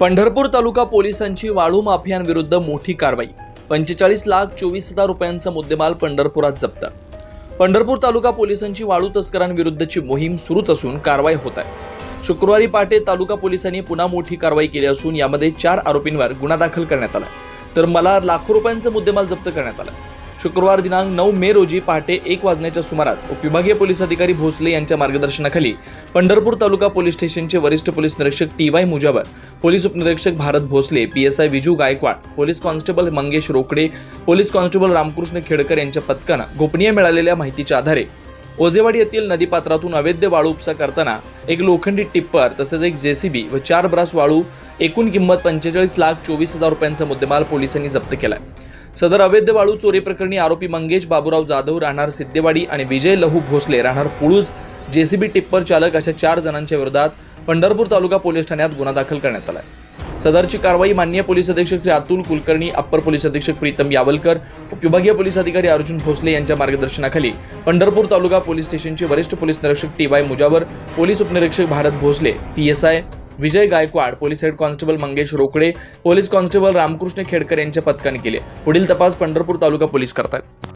पंढरपूर तालुका पोलिसांची वाळू माफियांविरुद्ध मोठी कारवाई. पंचेचाळीस लाख चोवीस हजार रुपयांचा मुद्देमाल पंढरपुरात जप्त. पंढरपूर तालुका पोलिसांची वाळू तस्करांविरुद्धची मोहीम सुरूच असून कारवाई होत आहे. शुक्रवारी पहाटे तालुका पोलिसांनी पुन्हा मोठी कारवाई केली असून यामध्ये चार आरोपींवर गुन्हा दाखल करण्यात आला. तर मला लाखो रुपयांचा मुद्देमाल जप्त करण्यात आला. शुक्रवार दिनांक नऊ मे रोजी पहाटे एक वाजण्याच्या सुमारास उपविभागीय पोलीस अधिकारी भोसले यांच्या मार्गदर्शनाखाली पंढरपूर तालुका पोलीस स्टेशनचे वरिष्ठ पोलीस निरीक्षक टी वाय मुजावर पोलीस उपनिरीक्षक Bharat Bhosale P S I Viju Gaikwad police constable Mangesh Rokade police constable Ramkrishna Khedkar यांच्या पथकानं गोपनीय मिळालेल्या माहितीच्या आधारे ओझेवाडी येथील नदीपात्रातून अवैध वाळू उपसा करताना एक लोखंडी टिप्पर तसेच एक जेसीबी व चार ब्रास वाळू एकूण किंमत पंचेचाळीस लाख चोवीस हजार रुपयांचा मुद्देमाल पोलिसांनी जप्त केलाय. सदर अवैध वाळू चोरी प्रकरणी आरोपी मंगेश बाबूराव जाधव राहणार सिद्धेवाडी आणि विजय लहू भोसले राहणार पुळूज जेसीबी टिप्पर चालक अशा चार जणांच्या विरोधात पंढरपूर तालुका पोलीस ठाण्यात गुन्हा दाखल करण्यात आलाय. सदरची कारवाई मान्य पोलीस अधीक्षक श्री अतुल कुलकर्णी अप्पर पोलीस अधीक्षक प्रीतम यावलकर उपविभागीय पोलीस अधिकारी अर्जुन भोसले यांच्या मार्गदर्शनाखाली पंढरपूर तालुका पोलीस स्टेशनचे वरिष्ठ पोलीस निरीक्षक टी वाय मुजावर पोलीस उपनिरीक्षक Bharat Bhosale P S I Vijay Gaikwad police head constable Mangesh Rokade police constable Ramkrishna Khedkar यांच्या पथकाने केले. पुढील तपास पंढरपूर तालुका पोलीस करतात